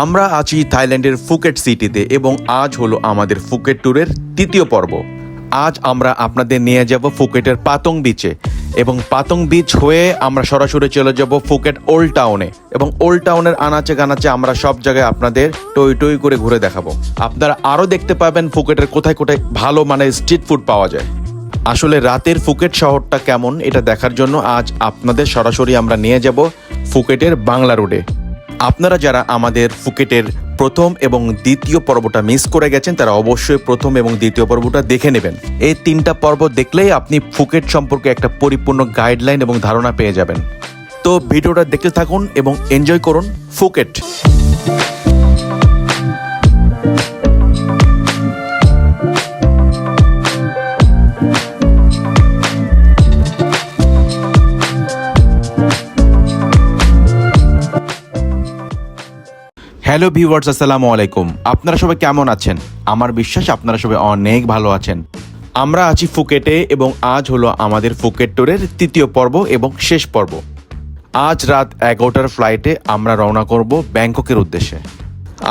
আমরা আছি থাইল্যান্ডের ফুকেট সিটিতে এবং আজ হলো আমাদের ফুকেট ট্যুরের তৃতীয় পর্ব। আজ আমরা আপনাদের নিয়ে যাব ফুকেটের পাতং বিচে এবং পাতং বিচ হয়ে আমরা সরাসরি চলে যাব ফুকেট ওল্ড টাউনে এবং ওল্ড টাউনের আনাচে গানাচে আমরা সব জায়গায় আপনাদের টই টই করে ঘুরে দেখাবো। আপনারা আরও দেখতে পাবেন ফুকেটের কোথায় কোথায় ভালো মানে স্ট্রিট ফুড পাওয়া যায়। আসলে রাতের ফুকেট শহরটা কেমন এটা দেখার জন্য আজ আপনাদের সরাসরি আমরা নিয়ে যাব ফুকেটের বাংলা রোডে আপনারা যারা আমাদের ফুকেটের প্রথম এবং দ্বিতীয় পর্বটা মিস করে গেছেন, তারা অবশ্যই প্রথম এবং দ্বিতীয় পর্বটা দেখে নেবেন। এই তিনটা পর্ব দেখলেই আপনি ফুকেট সম্পর্কে একটা পরিপূর্ণ গাইডলাইন এবং ধারণা পেয়ে যাবেন। তো ভিডিওটা দেখতে থাকুন এবং এনজয় করুন ফুকেট। হ্যালো ভিউয়ার্স, আসসালামু আলাইকুম। আপনারা সবাই কেমন আছেন? আমার বিশ্বাস আপনারা সবাই অনেক ভালো আছেন। আমরা আছি ফুকেটে এবং আজ হলো আমাদের ফুকেট ট্যুরের তৃতীয় পর্ব এবং শেষ পর্ব। আজ রাত এগারোটার ফ্লাইটে আমরা রওনা করব ব্যাংককের উদ্দেশ্যে।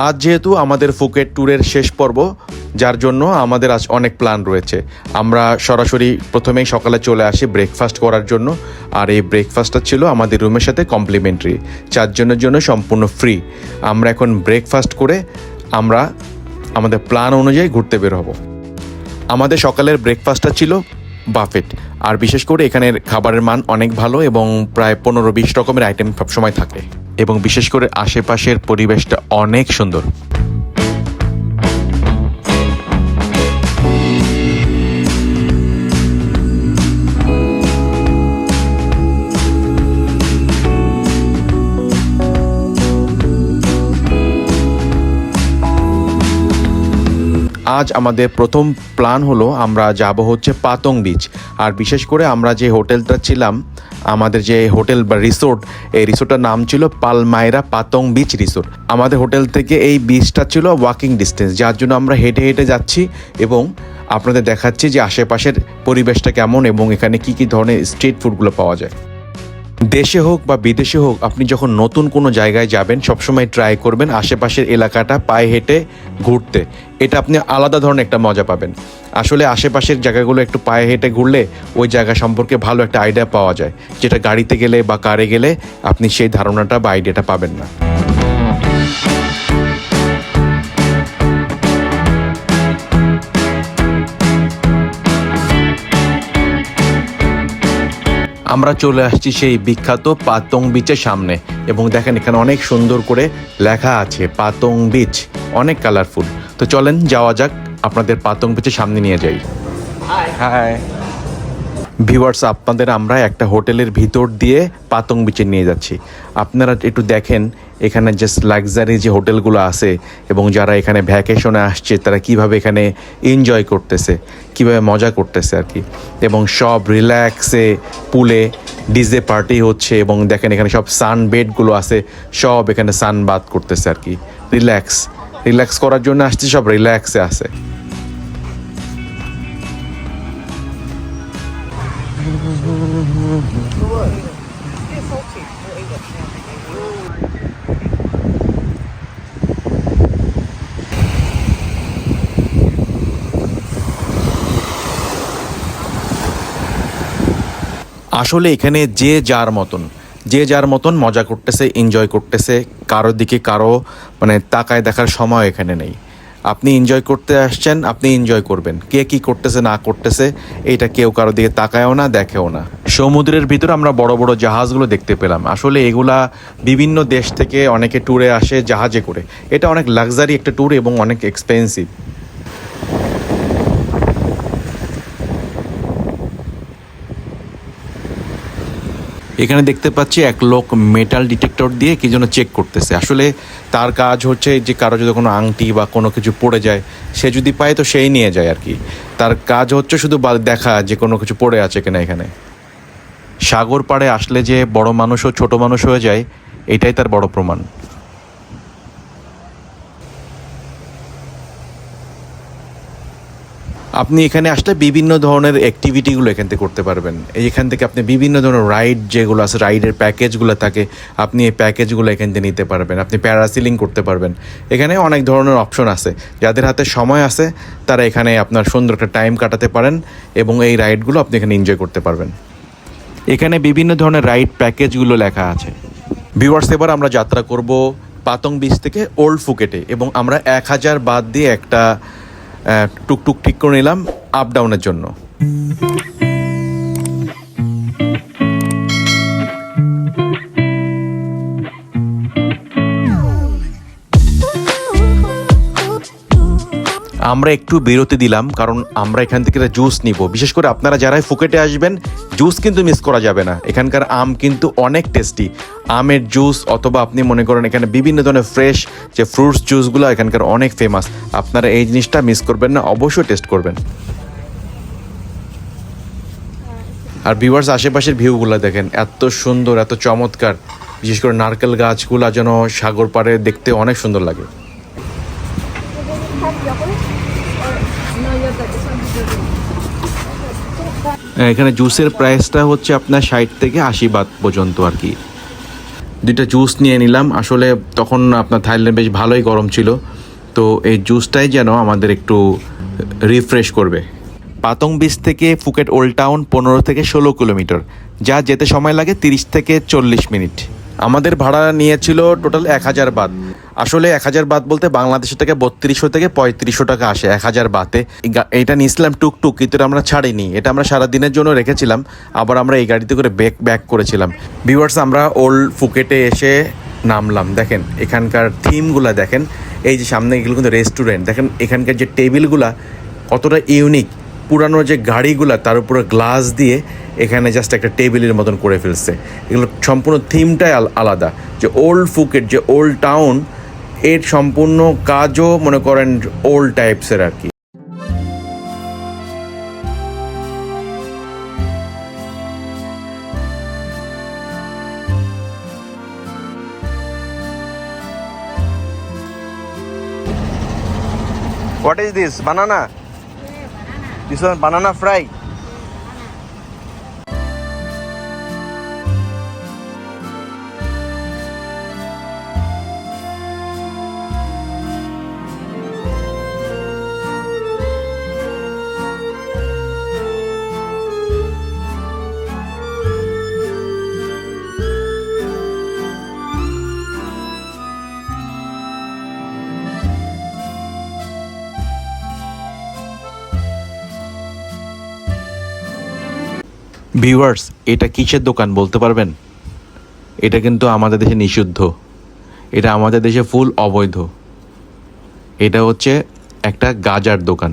আজ যেহেতু আমাদের ফুকেট ট্যুরের শেষ পর্ব যার জন্য আমাদের আজ অনেক প্ল্যান রয়েছে। আমরা সরাসরি প্রথমেই সকালে চলে আসি ব্রেকফাস্ট করার জন্য। আর এই ব্রেকফাস্টটা ছিল আমাদের রুমের সাথে কমপ্লিমেন্টারি চারজনের জন্য সম্পূর্ণ ফ্রি আমরা এখন ব্রেকফাস্ট করে আমরা আমাদের প্ল্যান অনুযায়ী ঘুরতে বের হব। আমাদের সকালের ব্রেকফাস্টটা ছিল বাফেট আর বিশেষ করে এখানের খাবারের মান অনেক ভালো এবং প্রায় পনেরো বিশ রকমের আইটেম সবসময় থাকে। এবং বিশেষ করে আশেপাশের পরিবেশটা অনেক সুন্দর। আজ আমাদের প্রথম প্ল্যান হলো আমরা যাব হচ্ছে পাতং বিচ আর বিশেষ করে আমরা যে হোটেলটা ছিলাম, আমাদের যে হোটেল বা রিসোর্ট এই রিসোর্টটার নাম ছিল পালমাইরা পাতং বিচ রিসোর্ট আমাদের হোটেল থেকে এই বিচটা ছিল ওয়াকিং ডিস্টেন্স যার জন্য আমরা হেঁটে হেঁটে যাচ্ছি এবং আপনাদের দেখাচ্ছি যে আশেপাশের পরিবেশটা কেমন এবং এখানে কি কি ধরনের স্ট্রিট ফুডগুলো পাওয়া যায়। দেশে হোক বা বিদেশে হোক, আপনি যখন নতুন কোনো জায়গায় যাবেন, সবসময় ট্রাই করবেন আশেপাশের এলাকাটা পায়ে হেঁটে ঘুরতে। এটা আপনি আলাদা ধরনের একটা মজা পাবেন। আসলে আশেপাশের জায়গাগুলো একটু পায়ে হেঁটে ঘুরলে ওই জায়গা সম্পর্কে ভালো একটা আইডিয়া পাওয়া যায়। যেটা গাড়িতে গেলে বা কারে গেলে আপনি সেই ধারণাটা বা আইডিয়াটা পাবেন না। আমরা চলে আসছি সেই বিখ্যাত পাতং বিচের সামনে। এবং দেখেন এখানে অনেক সুন্দর করে লেখা আছে পাতং বিচ অনেক কালারফুল তো চলেন যাওয়া যাক আপনাদের পাতং বিচের সামনে নিয়ে যাই। হাই ভিউয়ার্স আপনাদের আমরা একটা হোটেলের ভিতর দিয়ে পাতং বিচে নিয়ে যাচ্ছি। আপনারা একটু দেখেন, এখানে জাস্ট লাক্সারি যে হোটেলগুলো আছে এবং যারা এখানে ভ্যাকেশনে আসছে, তারা কীভাবে এখানে এনজয় করতেছে, কীভাবে মজা করতেছে আর কি। এবং সব রিল্যাক্সে পুলে ডিজে পার্টি হচ্ছে এবং দেখেন এখানে সব সান বেডগুলো আছে, সব এখানে সান বাদ করতেছে আর কি। রিল্যাক্স রিল্যাক্স করার জন্য আসছে, সব রিল্যাক্সে আছে। আসলে এখানে যে যার মতন, যে যার মতন মজা করতেছে এনজয় করতেছে কারোর দিকে কারও মানে তাকায় দেখার সময় এখানে নেই। আপনি এনজয় করতে আসছেন, আপনি এনজয় করবেন। কে কি করতেছে, না করতেছে, এটা কেউ কারও দিকে তাকায়ও না, দেখেও না। সমুদ্রের ভিতর আমরা বড় বড় জাহাজগুলো দেখতে পেলাম। আসলে এগুলা বিভিন্ন দেশ থেকে অনেকে ট্যুরে আসে জাহাজে করে। এটা অনেক লাক্সারি একটা ট্যুর এবং অনেক এক্সপেন্সিভ এখানে দেখতে পাচ্ছি এক লোক মেটাল ডিটেক্টর দিয়ে কি যেন চেক করতেছে। আসলে তার কাজ হচ্ছে যে কারও যদি কোনো আংটি বা কোনো কিছু পড়ে যায়, সে যদি পায় তো সেই নিয়ে যায় আর কি। তার কাজ হচ্ছে শুধু দেখা যে কোনো কিছু পড়ে আছে কিনা এখানে। সাগর পাড়ে আসলে যে বড় মানুষও ছোট মানুষ হয়ে যায়, এটাই তার বড় প্রমাণ। আপনি এখানে আসলে বিভিন্ন ধরনের অ্যাক্টিভিটিগুলো এখান থেকে করতে পারবেন। এখান থেকে আপনি বিভিন্ন ধরনের রাইড যেগুলো আছে রাইডের প্যাকেজগুলো থাকে, আপনি এই প্যাকেজগুলো এখান থেকে নিতে পারবেন। আপনি প্যারাসিলিং করতে পারবেন। এখানে অনেক ধরনের অপশন আছে। যাদের হাতে সময় আছে, তারা এখানে আপনার সুন্দর একটা টাইম কাটাতে পারেন এবং এই রাইডগুলো আপনি এখানে এনজয় করতে পারবেন। এখানে বিভিন্ন ধরনের রাইড প্যাকেজগুলো লেখা আছে। ভিউয়ার্স এবার আমরা যাত্রা করব পাতং বিচ থেকে ওল্ড ফুকেটে এবং আমরা এক হাজার বাদ দিয়ে একটা টুকটুক ঠিক করে নিলাম আপ ডাউনের জন্য। আমরা একটু বিরতি দিলাম, কারণ আমরা এখান থেকে জুস নিব। বিশেষ করে আপনারা যারাই ফুকেটে আসবেন জুস কিন্তু মিস করা যাবে না। এখানকার আম কিন্তু অনেক টেস্টি আমের জুস অথবা আপনি মনে করেন এখানে বিভিন্ন ধরনের ফ্রেশ যে ফ্রুটস জুসগুলো এখানকার অনেক ফেমাস আপনারা এই জিনিসটা মিস করবেন না, অবশ্যই টেস্ট করবেন। আর ভিউয়ার্স আশেপাশের ভিউগুলো দেখেন, এত সুন্দর, এত চমৎকার। বিশেষ করে নারকেল গাছগুলো যেন সাগর পাড়ে দেখতে অনেক সুন্দর লাগে। এখানে জুসের প্রাইসটা হচ্ছে আপনার ষাট থেকে আশি বাদ পর্যন্ত আর কি। দুইটা জুস নিয়ে নিলাম। আসলে তখন আপনার থাইল্যান্ড বেশ ভালোই গরম ছিল। তো এই জুসটাই যেন আমাদের একটু রিফ্রেশ করবে। পাতং বিচ থেকে ফুকেট ওল্ড টাউন পনেরো থেকে ষোলো কিলোমিটার, যা যেতে সময় লাগে তিরিশ থেকে চল্লিশ মিনিট। আমাদের ভাড়া নিয়েছিল টোটাল এক হাজার বাদ। আসলে এক হাজার বাদ বলতে বাংলাদেশের থেকে বত্রিশশো থেকে পঁয়ত্রিশশো টাকা আসে এক হাজার বাতে এইটা নিয়েছিলাম টুকটুক, কিন্তু এটা আমরা ছাড়িনি। এটা আমরা সারা দিনের জন্য রেখেছিলাম, আবার আমরা এই গাড়িতে করে ব্যাক ব্যাক করেছিলাম। ভিউয়ার্স আমরা ওল্ড ফুকেটে এসে নামলাম। দেখেন, এখানকার থিমগুলা দেখেন। এই যে সামনে এগুলো কিন্তু রেস্টুরেন্ট। দেখেন, এখানকার যে টেবিলগুলা কতটা ইউনিক পুরানো যে গাড়িগুলা, তার উপরে গ্লাস দিয়ে এখানে জাস্ট একটা টেবিলের মতন করে ফেলছে। এগুলো সম্পূর্ণ থিমটাই আল- আলাদা। যে ওল্ড ফুকেট, যে ওল্ড টাউন এর সম্পূর্ণ কাজও মনে করেন ওল্ড টাইপসের আর কি। What is this banana banana fry viewers এটা কিসের দোকান বলতে পারবেন? এটা কিন্তু আমাদের দেশে নিষিদ্ধ। এটা আমাদের দেশে ফুল অবৈধ। এটা হচ্ছে একটা গাজার দোকান।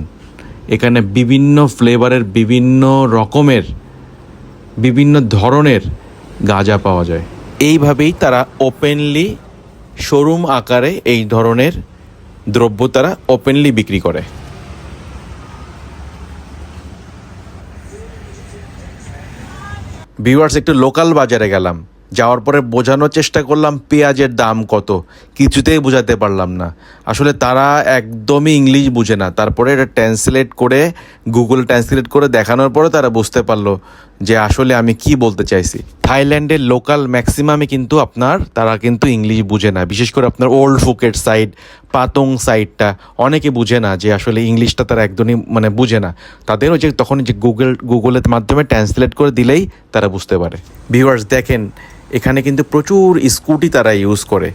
এখানে বিভিন্ন ফ্লেভারের বিভিন্ন রকমের, বিভিন্ন ধরনের গাঁজা পাওয়া যায়। এইভাবেই তারা ওপেনলি শোরুম আকারে এই ধরনের দ্রব্য তারা ওপেনলি বিক্রি করে। ভিউয়ার্স একটু লোকাল বাজারে গেলাম। যাওয়ার পরে বোঝানোর চেষ্টা করলাম পেঁয়াজের দাম কত। কিছুতেই বোঝাতে পারলাম না। আসলে তারা একদমই ইংলিশ বুঝে না। তারপরে এটা ট্রান্সলেট করে গুগল ট্রান্সলেট করে দেখানোর পরে তারা বুঝতে পারল যে আসলে আমি কি বলতে চাইছি? থাইল্যান্ডের লোকাল ম্যাক্সিমামে কিন্তু আপনার, তারা কিন্তু ইংলিশ বুঝে না। বিশেষ করে আপনার ওল্ড ফুকেট সাইড, পাতং সাইডটা অনেকে বুঝে না যে আসলে ইংলিশটা তারা একদমই মানে বুঝে না। তাদেরও যে তখন যে গুগল গুগলের মাধ্যমে ট্রান্সলেট করে দিলেই তারা বুঝতে পারে। ভিউয়ার্স দেখেন, এখানে কিন্তু প্রচুর স্কুটি তারা ইউজ করে।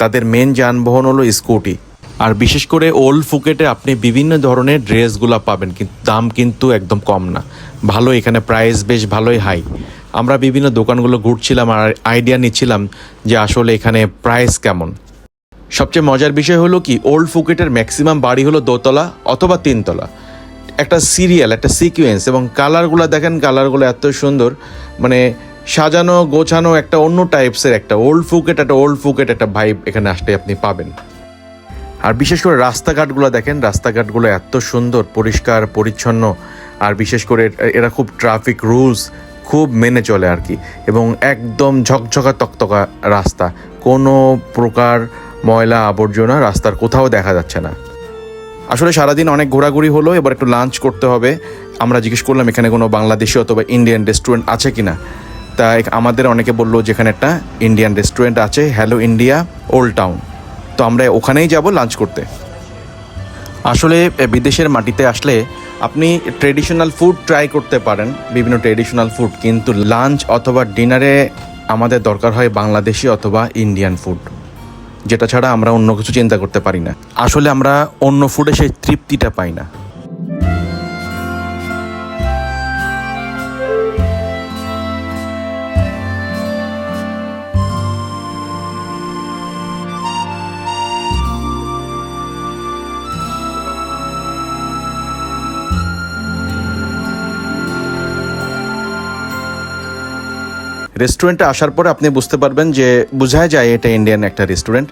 তাদের মেন যানবাহন হলো স্কুটি। আর বিশেষ করে ওল্ড ফুকেটে আপনি বিভিন্ন ধরনের ড্রেসগুলো পাবেন, কিন্তু দাম কিন্তু একদম কম না। ভালো এখানে প্রাইস বেশ ভালোই হাই আমরা বিভিন্ন দোকানগুলো ঘুরছিলাম আর আইডিয়া নিচ্ছিলাম যে আসলে এখানে প্রাইস কেমন। সবচেয়ে মজার বিষয় হলো কি ওল্ড ফুকেটের ম্যাক্সিমাম বাড়ি হলো দোতলা অথবা তিনতলা। একটা সিরিয়াল একটা সিকোয়েন্স এবং কালারগুলো দেখেন কালারগুলো এত সুন্দর মানে সাজানো, গোছানো একটা অন্য টাইপসের একটা ওল্ড ফুকেট একটা ওল্ড ফুকেট একটা ভাইব এখানে আসলে আপনি পাবেন। আর বিশেষ করে রাস্তাঘাটগুলো দেখেন, রাস্তাঘাটগুলো এত সুন্দর, পরিষ্কার, পরিচ্ছন্ন। আর বিশেষ করে এরা খুব ট্রাফিক রুলস খুব মেনে চলে আর কি। এবং একদম ঝকঝকা, তকতকা রাস্তা। কোনো প্রকার ময়লা আবর্জনা রাস্তার কোথাও দেখা যাচ্ছে না। আসলে সারাদিন অনেক ঘোরাঘুরি হলো, এবার একটু লাঞ্চ করতে হবে। আমরা জিজ্ঞেস করলাম, এখানে কোনো বাংলাদেশি অথবা ইন্ডিয়ান রেস্টুরেন্ট আছে কিনা? তা এক- আমাদের অনেকে বলল, যেখানে একটা ইন্ডিয়ান রেস্টুরেন্ট আছে হ্যালো ইন্ডিয়া ওল্ড টাউন তো আমরা ওখানেই যাব লাঞ্চ করতে। আসলে বিদেশের মাটিতে আসলে আপনি ট্রেডিশনাল ফুড ট্রাই করতে পারেন, বিভিন্ন ট্রেডিশনাল ফুড কিন্তু লাঞ্চ অথবা ডিনারে আমাদের দরকার হয় বাংলাদেশি অথবা ইন্ডিয়ান ফুড যেটা ছাড়া আমরা অন্য কিছু চিন্তা করতে পারি না। আসলে আমরা অন্য ফুডে সেই তৃপ্তিটা পাই না। রেস্টুরেন্টে আসার পরে আপনি বুঝতে পারবেন যে বোঝায় যায় এটা ইন্ডিয়ান একটা রেস্টুরেন্ট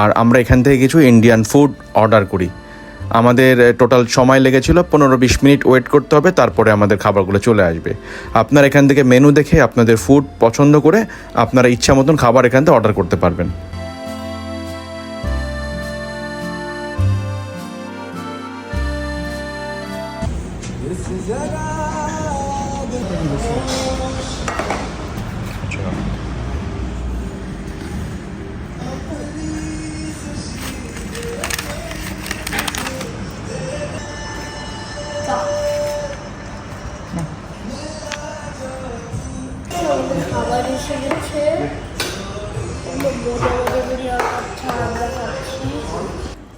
আর আমরা এখান থেকে কিছু ইন্ডিয়ান ফুড অর্ডার করি। আমাদের টোটাল সময় লেগেছিল পনেরো বিশ মিনিট ওয়েট করতে হবে, তারপরে আমাদের খাবারগুলো চলে আসবে। আপনার এখান থেকে মেনু দেখে আপনাদের ফুড পছন্দ করে আপনারা ইচ্ছা মতন খাবার এখান থেকে অর্ডার করতে পারবেন। খাবার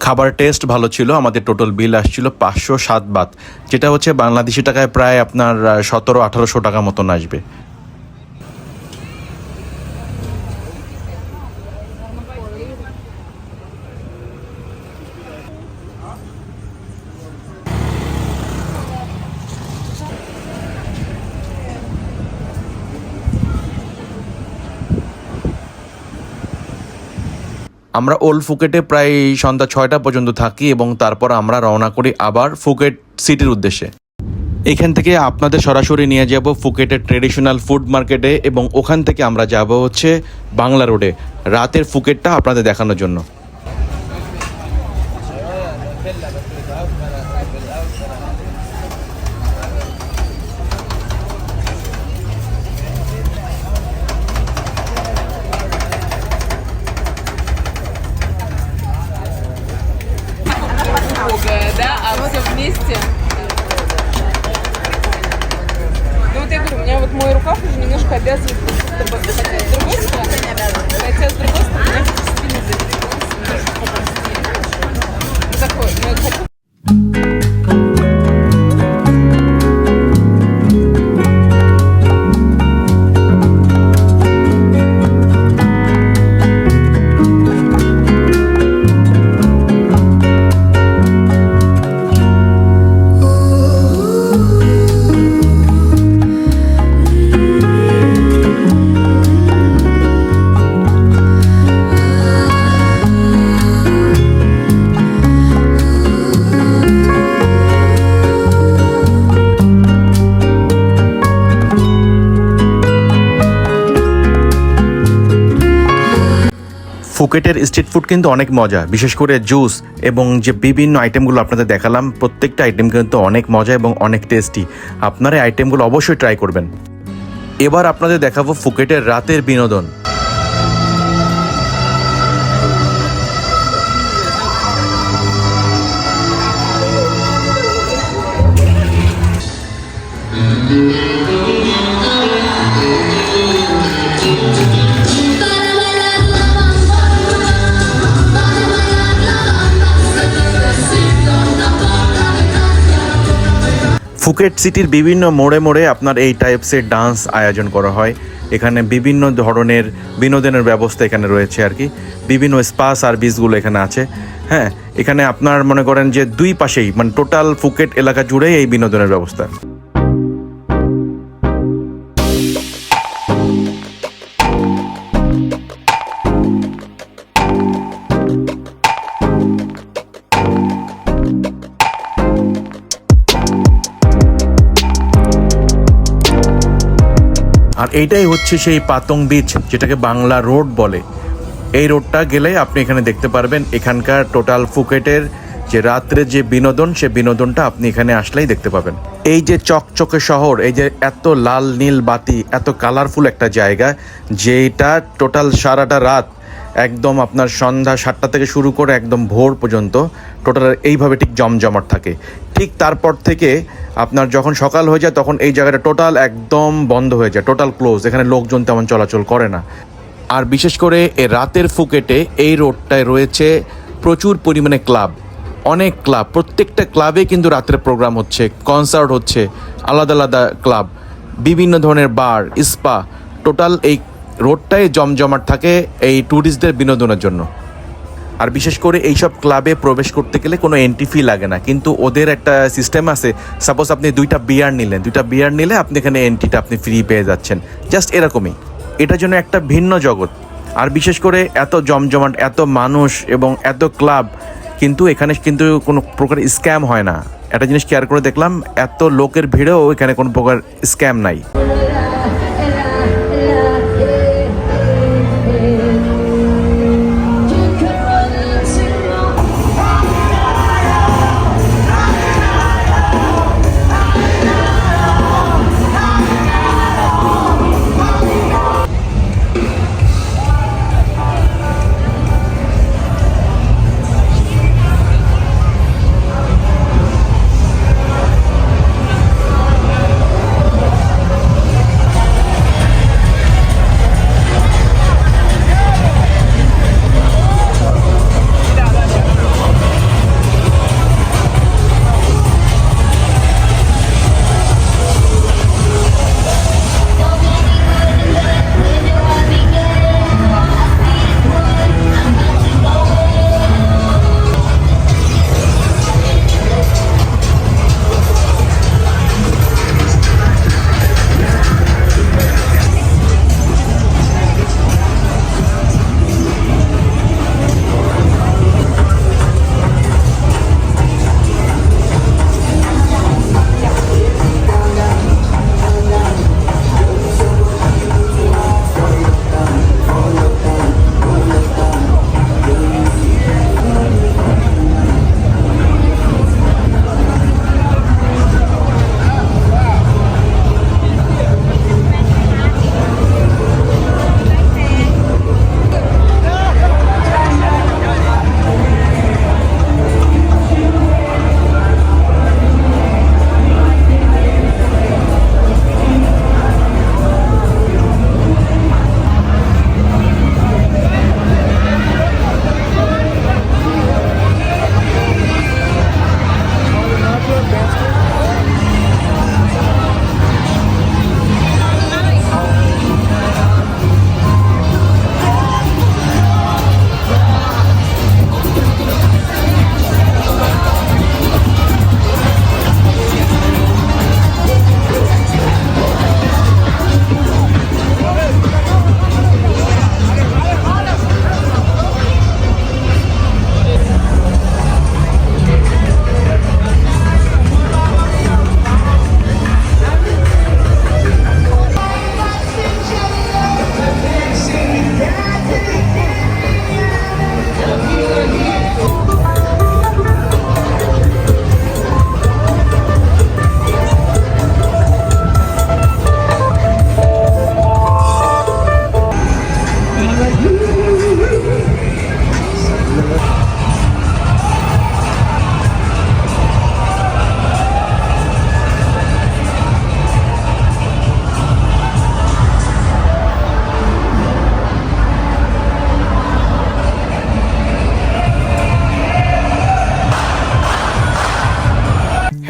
খাবার টেস্ট ভালো ছিল, আমাদের টোটাল বিল আসছিল পাঁচশো সাত বাত, যেটা হচ্ছে বাংলাদেশি টাকায় প্রায় আপনার সতেরো আঠারোশো টাকা মতন আসবে। আমরা ওল্ড ফুকেটে প্রায় সন্ধ্যা ছয়টা পর্যন্ত থাকি এবং তারপর আমরা রওনা করি আবার ফুকেট সিটির উদ্দেশ্যে। এখান থেকে আপনাদের সরাসরি নিয়ে যাব ফুকেটের ট্রেডিশনাল ফুড মার্কেটে এবং ওখান থেকে আমরা যাব হচ্ছে বাংলা রোডে। রাতের ফুকেটটা আপনাদের দেখানোর জন্য। С другой стороны, хотя с другой стороны, ফুকেটের স্ট্রিট ফুড কিন্তু অনেক মজা, বিশেষ করে জুস এবং যে বিভিন্ন আইটেমগুলো আপনাদের দেখালাম, প্রত্যেকটা আইটেম কিন্তু অনেক মজা এবং অনেক টেস্টি আপনারা আইটেমগুলো অবশ্যই ট্রাই করবেন। এবার আপনাদের দেখাবো ফুকেটের রাতের বিনোদন। ফুকেট সিটির বিভিন্ন মোড়ে মোড়ে আপনার এই টাইপসের ডান্স আয়োজন করা হয়। এখানে বিভিন্ন ধরনের বিনোদনের ব্যবস্থা এখানে রয়েছে আর কি। বিভিন্ন স্পা সার্ভিসগুলো এখানে আছে। হ্যাঁ এখানে আপনার মনে করেন যে দুই পাশেই মানে টোটাল ফুকেট এলাকা জুড়েই এই বিনোদনের ব্যবস্থা। এইটাই হচ্ছে সেই পাতং বিচ যেটাকে বাংলা রোড বলে। এই রোডটা গেলে আপনি এখানে দেখতে পারবেন এখানকার টোটাল ফুকেটের যে রাত্রে যে বিনোদন, সে বিনোদনটা আপনি এখানে আসলেই দেখতে পাবেন। এই যে চকচকে শহর, এই যে এত লাল নীল বাতি, এত কালারফুল একটা জায়গা যেটা টোটাল সারাটা রাত একদম আপনার সন্ধ্যা সাতটা থেকে শুরু করে একদম ভোর পর্যন্ত টোটাল এইভাবে ঠিক জমজমাট থাকে। ঠিক তারপর থেকে আপনার যখন সকাল হয়ে যায় তখন এই জায়গাটা টোটাল একদম বন্ধ হয়ে যায়, টোটাল ক্লোজ। এখানে লোকজন তেমন চলাচল করে না। আর বিশেষ করে এ রাতের ফুকেটে এই রোডটায় রয়েছে প্রচুর পরিমাণে ক্লাব। অনেক ক্লাব, প্রত্যেকটা ক্লাবে কিন্তু রাতের প্রোগ্রাম হচ্ছে, কনসার্ট হচ্ছে, আলাদা আলাদা ক্লাব, বিভিন্ন ধরনের বার, স্পা, টোটাল এই রোডটাই জমজমাট থাকে এই ট্যুরিস্টদের বিনোদনের জন্য। আর বিশেষ করে এইসব ক্লাবে প্রবেশ করতে গেলে কোনো এন্ট্রি ফি লাগে না। কিন্তু ওদের একটা সিস্টেম আছে সাপোজ আপনি দুইটা বিয়ার নিলেন। দুইটা বিয়ার নিলে আপনি এখানে এন্ট্রিটা আপনি ফ্রি পেয়ে যাচ্ছেন। জাস্ট এরকমই। এটা যেন একটা ভিন্ন জগৎ। আর বিশেষ করে এত জমজমাট, এত মানুষ এবং এত ক্লাব কিন্তু এখানে কিন্তু কোনো প্রকার স্ক্যাম হয় না। একটা জিনিস কেয়ার করে দেখলাম, এত লোকের ভিড়েও এখানে কোনো প্রকার স্ক্যাম নাই।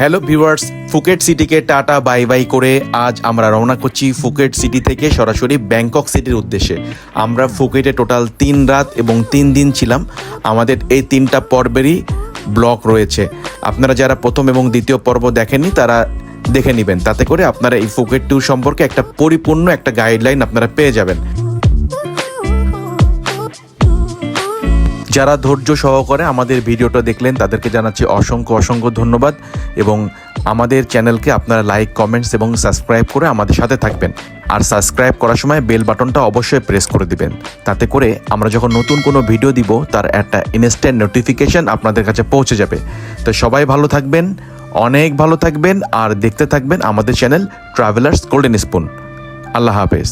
হ্যালো ভিউয়ার্স ফুকেট সিটিকে টাটা বাই বাই করে আজ আমরা রওনা করছি ফুকেট সিটি থেকে সরাসরি ব্যাংকক সিটির উদ্দেশ্যে আমরা ফুকেটে টোটাল তিন রাত এবং তিন দিন ছিলাম আমাদের এই তিনটা পর্বেরই ব্লক রয়েছে আপনারা যারা প্রথম এবং দ্বিতীয় পর্ব দেখেননি তারা দেখে নেবেন তাতে করে আপনারা এই ফুকেট ট্যুর সম্পর্কে একটা পরিপূর্ণ একটা গাইডলাইন আপনারা পেয়ে যাবেন যারা ধৈর্য সহকারে আমাদের ভিডিওটা দেখলেন, তাদেরকে জানাচ্ছি অসংখ্য অসংখ্য ধন্যবাদ এবং আমাদের চ্যানেলকে আপনারা লাইক, কমেন্টস এবং সাবস্ক্রাইব করে আমাদের সাথে থাকবেন। আর সাবস্ক্রাইব করার সময় বেল বাটনটা অবশ্যই প্রেস করে দিবেন। তাতে করে আমরা যখন নতুন কোনো ভিডিও দিব, তার একটা ইনস্ট্যান্ট নোটিফিকেশন আপনাদের কাছে পৌঁছে যাবে। তো সবাই ভালো থাকবেন, অনেক ভালো থাকবেন, আর দেখতে থাকবেন আমাদের চ্যানেল ট্রাভেলার্স গোল্ডেন স্পুন আল্লাহ হাফেজ।